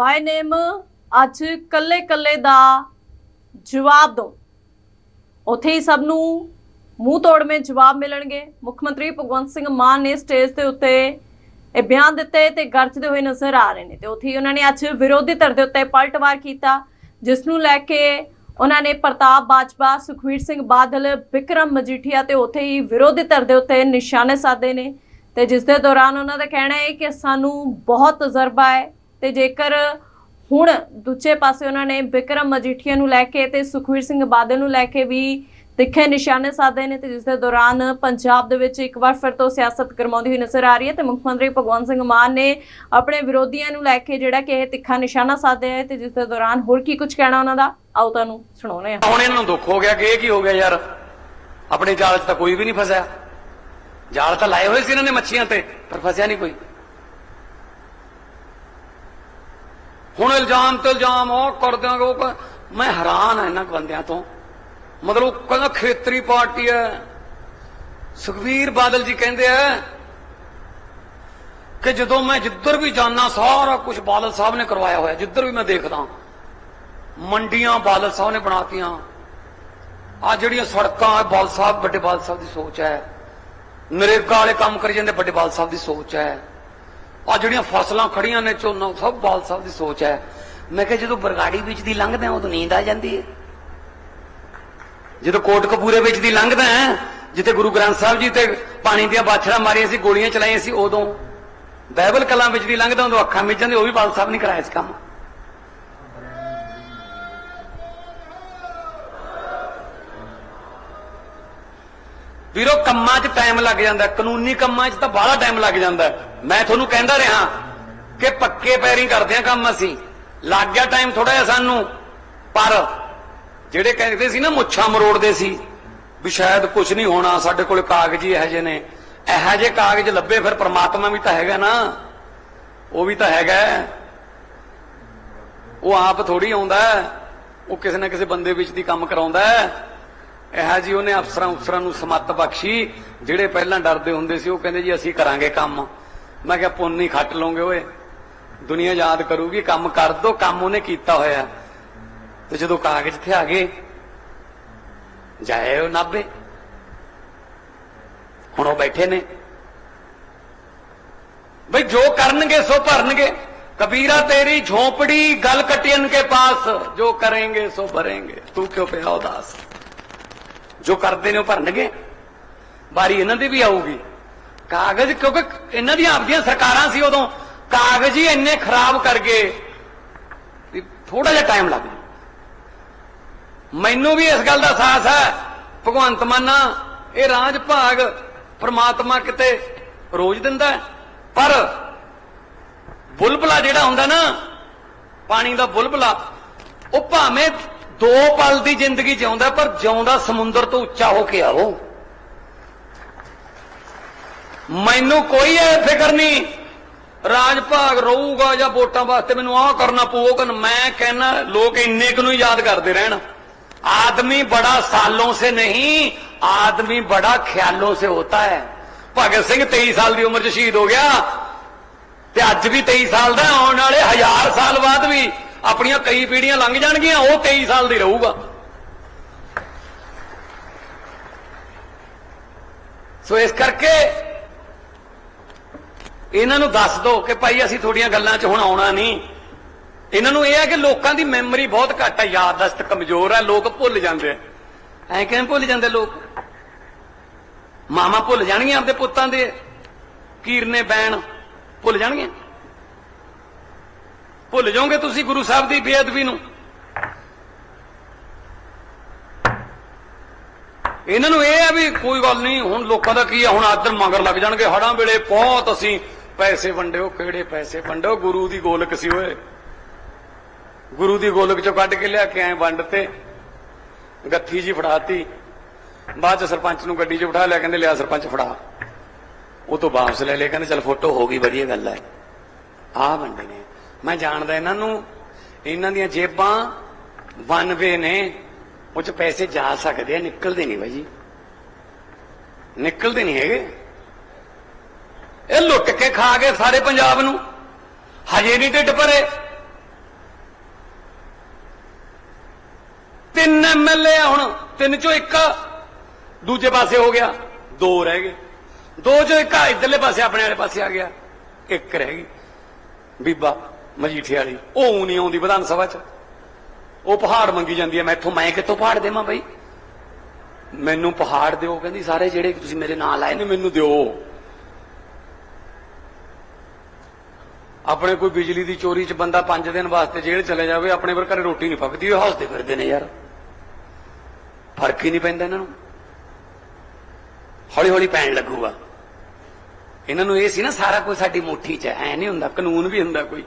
ਬਾਈ ਨੇਮ ਅੱਜ ਕੱਲੇ ਕੱਲੇ ਦਾ ਜਵਾਬ ਦਿਓ ਉੱਥੇ ਹੀ ਸਭ ਨੂੰ ਮੂੰਹ ਤੋੜਵੇਂ ਜਵਾਬ ਮਿਲਣਗੇ। ਮੁੱਖ ਮੰਤਰੀ ਭਗਵੰਤ ਸਿੰਘ ਮਾਨ ਨੇ ਸਟੇਜ ਦੇ ਉੱਤੇ ਇਹ ਬਿਆਨ ਦਿੱਤੇ ਤੇ ਗਰਜਦੇ ਹੋਏ ਨਜ਼ਰ ਆ ਰਹੇ ਨੇ ਤੇ ਉੱਥੇ ਹੀ ਉਹਨਾਂ ਨੇ ਅੱਜ ਵਿਰੋਧੀ ਧਿਰ ਦੇ ਉੱਤੇ ਪਲਟਵਾਰ ਕੀਤਾ, ਜਿਸ ਨੂੰ ਲੈ ਕੇ ਉਹਨਾਂ ਨੇ ਪ੍ਰਤਾਪ ਬਾਜਵਾ, ਸੁਖਵੀਰ ਸਿੰਘ ਬਾਦਲ, ਵਿਕਰਮ ਮਜੀਠੀਆ ਤੇ ਉੱਥੇ ਹੀ ਵਿਰੋਧੀ ਧਿਰ ਦੇ ਉੱਤੇ ਨਿਸ਼ਾਨੇ ਸਾਧੇ ਨੇ ਤੇ ਜਿਸ ਦੇ ਦੌਰਾਨ ਉਹਨਾਂ ਦਾ ਕਹਿਣਾ ਹੈ ਕਿ ਸਾਨੂੰ ਬਹੁਤ ਤਜਰਬਾ ਹੈ। ਤੇ ਜੇਕਰ ਹੁਣ ਦੂਜੇ ਪਾਸੇ ਉਹਨਾਂ ਨੇ ਵਿਕਰਮ ਮਜੀਠੀਆ ਨੂੰ ਲੈ ਕੇ ਤੇ ਸੁਖਵੀਰ ਸਿੰਘ ਬਾਦਲ ਨੂੰ ਲੈ ਕੇ ਵੀ ਤਿੱਖੇ ਨਿਸ਼ਾਨੇ ਸਾਧੇ ਨੇ ਤੇ ਜਿਸ ਦੇ ਦੌਰਾਨ ਪੰਜਾਬ ਦੇ ਵਿੱਚ ਇੱਕ ਵਾਰ ਫਿਰ ਤੋਂ ਸਿਆਸਤ ਗਰਮਾਉਂਦੀ ਹੋਈ ਨਜ਼ਰ ਆ ਰਹੀ ਹੈ ਤੇ ਮੁੱਖ ਮੰਤਰੀ ਭਗਵੰਤ ਸਿੰਘ ਮਾਨ ਨੇ ਆਪਣੇ ਵਿਰੋਧੀਆਂ ਨੂੰ ਲੈ ਕੇ ਜਿਹੜਾ ਕਿ ਇਹ ਤਿੱਖਾ ਨਿਸ਼ਾਨਾ ਸਾਧਿਆ ਹੈ ਤੇ ਜਿਸ ਦੇ ਦੌਰਾਨ ਹੋਰ ਕੀ ਕੁਝ ਕਹਿਣਾ ਉਹਨਾਂ ਦਾ? ਆਓ ਤੁਹਾਨੂੰ ਸੁਣਾਉਣੇ ਆ ਹੁਣ ਇਹਨਾਂ ਨੂੰ ਦੁੱਖ ਹੋ ਗਿਆ ਕਿ ਇਹ ਕੀ ਹੋ ਗਿਆ ਯਾਰ? ਆਪਣੇ ਜਾਲ 'ਚ ਤਾਂ ਕੋਈ ਵੀ ਨਹੀਂ ਫਸਿਆ। ਜਾਲ ਤਾਂ ਲਾਏ ਹੋਏ ਸੀ ਇਹਨਾਂ ਨੇ ਮੱਛੀਆਂ ਤੇ, ਪਰ ਫਸਿਆ ਨਹੀਂ ਕੋਈ। ਹੁਣ ਇਲਜ਼ਾਮ ਤੇ ਇਲਜ਼ਾਮ, ਉਹ ਕਰ ਦਿਆਂਗੇ ਉਹ ਮੈਂ ਹੈਰਾਨ ਹਾਂ ਇਹਨਾਂ ਬੰਦਿਆਂ ਤੋਂ। ਮਤਲਬ ਉਹ ਕਹਿੰਦਾ ਖੇਤਰੀ ਪਾਰਟੀ ਹੈ। ਸੁਖਵੀਰ ਬਾਦਲ ਜੀ ਕਹਿੰਦੇ ਆ ਕਿ ਜਦੋਂ ਮੈਂ ਜਿੱਧਰ ਵੀ ਜਾਣਾ ਸਾਰਾ ਕੁਝ ਬਾਦਲ ਸਾਹਿਬ ਨੇ ਕਰਵਾਇਆ ਹੋਇਆ, ਜਿੱਧਰ ਵੀ ਮੈਂ ਦੇਖਦਾ। ਮੰਡੀਆਂ ਬਾਦਲ ਸਾਹਿਬ ਨੇ ਬਣਾਤੀਆਂ। ਆ ਜਿਹੜੀਆਂ ਸੜਕਾਂ ਆ ਬਾਦਲ ਸਾਹਿਬ, ਵੱਡੇ ਬਾਦਲ ਸਾਹਿਬ ਦੀ ਸੋਚ ਹੈ। ਨਰੇਗਾ ਵਾਲੇ ਕੰਮ ਕਰੀ ਜਾਂਦੇ, ਵੱਡੇ ਬਾਦਲ ਸਾਹਿਬ ਦੀ ਸੋਚ ਹੈ। ਆ ਜਿਹੜੀਆਂ ਫਸਲਾਂ ਖੜੀਆਂ ਨੇ ਝੋਨਾ ਸਭ ਬਾਲ ਸਾਹਿਬ ਦੀ ਸੋਚ ਹੈ। ਮੈਂ ਕਿਹਾ ਜਦੋਂ ਬਰਗਾੜੀ ਵਿੱਚ ਦੀ ਲੰਘਦੇ ਆ ਉਦੋਂ ਨੀਂਦ ਆ ਜਾਂਦੀ ਹੈ। ਜਦੋਂ ਕੋਟ ਕਪੂਰੇ ਵਿੱਚ ਦੀ ਲੰਘਦਾ ਹੈ, ਜਿੱਥੇ ਗੁਰੂ ਗ੍ਰੰਥ ਸਾਹਿਬ ਜੀ ਤੇ ਪਾਣੀ ਦੀਆਂ ਬਾਛੜਾਂ ਮਾਰੀਆਂ ਸੀ, ਗੋਲੀਆਂ ਚਲਾਈਆਂ ਸੀ, ਉਦੋਂ ਬਾਈਬਲ ਕਲਾਂ ਵਿੱਚ ਦੀ ਲੰਘਦਾ, ਉਦੋਂ ਅੱਖਾਂ ਮਿਚ ਜਾਂਦੇ ਉਹ ਵੀ ਬਾਲ ਸਾਹਿਬ ਨੇ ਕਰਾਇਆ ਸੀ ਕੰਮ। ਵੀਰੋ, ਕੰਮਾਂ 'ਚ ਟਾਈਮ ਲੱਗ ਜਾਂਦਾ ਕਾਨੂੰਨੀ ਕੰਮਾਂ 'ਚ ਤਾਂ ਬਾਹਲਾ ਟਾਈਮ ਲੱਗ ਜਾਂਦਾ ਮੈਂ ਤੁਹਾਨੂੰ ਕਹਿੰਦਾ ਰਿਹਾ ਕਿ ਪੱਕੇ ਪੈਰੀਂ ਕਰਦੇ ਆ ਕੰਮ ਅਸੀਂ। ਲੱਗ ਗਿਆ ਟਾਈਮ ਥੋੜਾ ਜਿਹਾ ਸਾਨੂੰ। ਪਰ ਜਿਹੜੇ ਕਹਿੰਦੇ ਸੀ ਨਾ, ਮੁੱਛਾਂ ਮਰੋੜਦੇ ਸੀ, ਵੀ ਸ਼ਾਇਦ ਕੁਝ ਨਹੀਂ ਹੋਣਾ, ਸਾਡੇ ਕੋਲ ਕਾਗਜ਼ ਹੀ ਇਹੋ ਜਿਹੇ ਨੇ। ਇਹੋ ਜਿਹੇ ਕਾਗਜ਼ ਲੱਭੇ, ਫਿਰ ਪ੍ਰਮਾਤਮਾ ਵੀ ਤਾਂ ਹੈਗਾ ਨਾ। ਉਹ ਵੀ ਤਾਂ ਹੈਗਾ ਉਹ ਆਪ ਥੋੜੀ ਆਉਂਦਾ ਉਹ ਕਿਸੇ ਨਾ ਕਿਸੇ ਬੰਦੇ ਵਿੱਚ ਦੀ ਕੰਮ ਕਰਾਉਂਦਾ ਇਹੋ ਜੀ ਉਹਨੇ ਅਫਸਰਾਂ ਅਫਸਰਾਂ ਨੂੰ ਸਮੱਤ ਬਖਸ਼ੀ, ਜਿਹੜੇ ਪਹਿਲਾਂ ਡਰਦੇ ਹੁੰਦੇ ਸੀ, ਉਹ ਕਹਿੰਦੇ ਜੀ ਅਸੀਂ ਕਰਾਂਗੇ ਕੰਮ। ਮੈਂ ਕਿਹਾ, ਪੁੰਨ ਨਹੀਂ ਖੱਟ ਲਓਗੇ ਓਏ। ਦੁਨੀਆ ਯਾਦ ਕਰੂਗੀ, ਕੰਮ ਕਰ ਦੋ, ਕੰਮ ਉਹਨੇ ਕੀਤਾ ਹੋਇਆ। ਤੇ ਜਦੋਂ ਕਾਗਜ਼ ਤੇ ਆ ਗਏ, ਜਾਏ ਉਹ ਨਾਬੇ ਹੁਣ ਉਹ ਬੈਠੇ ਨੇ। ਬਈ ਜੋ ਕਰਨਗੇ, ਸੋ ਭਰਨਗੇ। ਕਬੀਰਾ ਤੇਰੀ ਝੋਪੜੀ, ਗਲ ਕਟਿਨ ਕੇ ਪਾਸ। ਜੋ ਕਰेंगे ਸੋ ਭਰेंगे ਤੂੰ ਕਿਉਂ ਪਿਆ ਉਦਾਸ? ਜੋ ਕਰਦੇ ਨੇ ਉਹ ਭਰਨਗੇ। ਬਾਰੀ ਇਹਨਾਂ ਦੀ ਵੀ ਆਊਗੀ। ਕਾਗਜ਼ ਕਿਉਂਕਿ ਇਹਨਾਂ ਦੀਆਂ ਆਪਦੀਆਂ ਸਰਕਾਰਾਂ ਸੀ ਉਦੋਂ। ਕਾਗਜ਼ ਹੀ ਇੰਨੇ ਖਰਾਬ ਕਰ ਗਏ ਵੀ ਥੋੜਾ ਜਿਹਾ ਟਾਈਮ ਲੱਗ ਜੂ ਮੈਨੂੰ ਵੀ ਇਸ ਗੱਲ ਦਾ ਅਹਿਸਾਸ ਹੈ, ਭਗਵੰਤ ਮਾਨਾ ਇਹ ਰਾਜ ਭਾਗ ਪ੍ਰਮਾਤਮਾ ਕਿਤੇ ਰੋਜ਼ ਦਿੰਦਾ ਪਰ ਬੁਲਬਲਾ ਜਿਹੜਾ ਹੁੰਦਾ ਨਾ, ਪਾਣੀ ਦਾ ਬੁਲਬਲਾ, ਉਹ ਭਾਵੇਂ ਦੋ ਪਲ ਦੀ ਜ਼ਿੰਦਗੀ ਜਿਉਂਦਾ ਪਰ ਜਿਉਂਦਾ ਸਮੁੰਦਰ ਤੋਂ ਉੱਚਾ ਹੋ ਕੇ ਆਓ ਮੈਨੂੰ ਕੋਈ ਐ ਫਿਕਰ ਨਹੀਂ ਰਾਜ ਭਾਗ ਰਹੂਗਾ ਜਾਂ ਵੋਟਾਂ ਵਾਸਤੇ ਮੈਨੂੰ ਆਹ ਕਰਨਾ ਪਊਗਾ ਮੈਂ ਕਹਿੰਨਾ ਲੋਕ ਇੰਨੇ ਕੁ ਨੂੰ ਯਾਦ ਕਰਦੇ ਰਹਿਣ। ਆਦਮੀ ਬੜਾ ਸਾਲੋਂ ਸੇ ਨਹੀਂ ਆਦਮੀ ਬੜਾ ਖਿਆਲੋਂ ਸੇ ਹੋਤਾ ਹੈ। ਭਗਤ ਸਿੰਘ 23 ਸਾਲ ਦੀ ਉਮਰ 'ਚ ਸ਼ਹੀਦ ਹੋ ਗਿਆ ਤੇ ਅੱਜ ਵੀ 23 ਸਾਲ ਦਾ ਹੈ, ਆਉਣ ਵਾਲੇ ਹਜ਼ਾਰ ਸਾਲ ਬਾਅਦ ਵੀ ਆਪਣੀਆਂ ਕਈ ਪੀੜ੍ਹੀਆਂ ਲੰਘ ਜਾਣਗੀਆਂ, ਉਹ 23 ਸਾਲ ਦੀ ਰਹੂਗਾ। ਸੋ ਇਸ ਕਰਕੇ ਇਹਨਾਂ ਨੂੰ ਦੱਸ ਦਿਓ ਕਿ ਭਾਈ ਅਸੀਂ ਤੁਹਾਡੀਆਂ ਗੱਲਾਂ 'ਚ ਹੁਣ ਆਉਣਾ ਨਹੀਂ। ਇਹਨਾਂ ਨੂੰ ਇਹ ਹੈ ਕਿ ਲੋਕਾਂ ਦੀ ਮੈਮਰੀ ਬਹੁਤ ਘੱਟ ਹੈ ਯਾਦਦਾਸ਼ਤ ਕਮਜ਼ੋਰ ਹੈ ਲੋਕ ਭੁੱਲ ਜਾਂਦੇ ਆ। ਐ ਕਿਵੇਂ ਭੁੱਲ ਜਾਂਦੇ ਲੋਕ? ਮਾਮਾ ਭੁੱਲ ਜਾਣਗੀਆਂ ਆਪਦੇ ਪੁੱਤਾਂ ਦੇ, ਕੀਰਨੇ, ਬੈਣ ਭੁੱਲ ਜਾਣਗੀਆਂ। ਭੁੱਲ ਜਾਓਗੇ ਤੁਸੀਂ ਗੁਰੂ ਸਾਹਿਬ ਦੀ ਬੇਅਦਬੀ ਨੂੰ? ਇਹਨਾਂ ਨੂੰ ਇਹ ਆ ਵੀ ਕੋਈ ਗੱਲ ਨਹੀਂ, ਹੁਣ ਲੋਕਾਂ ਦਾ ਕੀ ਆ? ਹੁਣ ਆਦਰ ਮਗਰ ਲੱਗ ਜਾਣਗੇ। ਹੜਾਂ ਵੇਲੇ ਬਹੁਤ ਅਸੀਂ ਪੈਸੇ ਵੰਡਿਓ ਕਿਹੜੇ ਪੈਸੇ ਵੰਡਿਓ ਗੁਰੂ ਦੀ ਗੋਲਕ ਸੀ ਓਏ। ਗੁਰੂ ਦੀ ਗੋਲਕ ਚੋਂ ਕੱਢ ਕੇ ਲਿਆ ਕੇ ਐ ਵੰਡ ਤੇ ਗੱਥੀ ਜੀ ਫੜਾਤੀ। ਬਾਅਦ ਚ ਸਰਪੰਚ ਨੂੰ ਗੱਡੀ 'ਚ ਬਿਠਾ ਲਿਆ, ਕਹਿੰਦੇ ਲਿਆ ਸਰਪੰਚ ਫੜਾ। ਉਹ ਤੋਂ ਵਾਪਸ ਲੈ ਲਿਆ ਕਹਿੰਦੇ ਚਲ ਫੋਟੋ ਹੋ ਗਈ, ਵਧੀਆ ਗੱਲ ਹੈ ਆਹ ਵੰਡੇ ਨੇ। ਮੈਂ ਜਾਣਦਾ ਇਹਨਾਂ ਨੂੰ, ਇਹਨਾਂ ਦੀਆਂ ਜੇਬਾਂ ਵਨਵੇ ਨੇ, ਉਹ ਚ ਪੈਸੇ ਜਾ ਸਕਦੇ ਆ, ਨਿਕਲਦੇ ਨਹੀਂ ਭਾਜੀ ਨਿਕਲਦੇ ਨਹੀਂ ਹੈਗੇ। ਇਹ ਲੁੱਟ ਕੇ ਖਾ ਗਏ ਸਾਰੇ ਪੰਜਾਬ ਨੂੰ। ਹਜੇ ਨਹੀਂ ਢਿੱਡ ਭਰੇ। ਤਿੰਨ ਐਮਐਲਏ ਹੁਣ, ਤਿੰਨ ਚੋਂ ਇੱਕ ਦੂਜੇ ਪਾਸੇ ਹੋ ਗਿਆ। ਦੋ ਰਹਿ ਗਏ। ਦੋ ਚੋਂ ਇੱਕ ਇਧਰਲੇ ਪਾਸੇ, ਆਪਣੇ ਵਾਲੇ ਪਾਸੇ ਆ ਗਿਆ। ਇੱਕ ਰਹਿ ਗਈ। ਬੀਬਾ ਮਜੀਠੇ ਵਾਲੀ। ਉਹ ਨਹੀਂ ਆਉਂਦੀ ਵਿਧਾਨ ਸਭਾ 'ਚ। ਉਹ ਪਹਾੜ ਮੰਗੀ ਜਾਂਦੀ ਹੈ ਮੈਥੋਂ ਮੈਂ ਕਿੱਥੋਂ ਪਹਾੜ ਦੇਵਾਂ ਬਈ? ਮੈਨੂੰ ਪਹਾੜ ਦਿਓ, ਕਹਿੰਦੀ ਸਾਰੇ ਜਿਹੜੇ ਤੁਸੀਂ ਮੇਰੇ ਨਾਲ ਆਏ ਨੇ, ਮੈਨੂੰ ਦਿਓ। ਆਪਣੇ ਕੋਈ ਬਿਜਲੀ ਦੀ ਚੋਰੀ 'ਚ ਬੰਦਾ 5 ਦਿਨ ਵਾਸਤੇ ਜੇਲ੍ਹ ਚਲੇ ਜਾਵੇ, ਆਪਣੇ ਪਰ ਘਰੇ ਰੋਟੀ ਨਹੀਂ ਪੱਕਦੀ, ਉਹ ਹੱਸਦੇ ਫਿਰਦੇ ਨੇ ਯਾਰ। ਫ਼ਰਕ ਹੀ ਨਹੀਂ ਪੈਂਦਾ ਇਹਨਾਂ ਨੂੰ। ਹੌਲੀ ਹੌਲੀ ਪੈਣ ਲੱਗੂਗਾ। ਇਹਨਾਂ ਨੂੰ ਇਹ ਸੀ ਨਾ, ਸਾਰਾ ਕੁਝ ਸਾਡੀ ਮੁੱਠੀ 'ਚ ਐ ਨਹੀਂ ਹੁੰਦਾ, ਕਾਨੂੰਨ ਵੀ ਹੁੰਦਾ ਕੋਈ।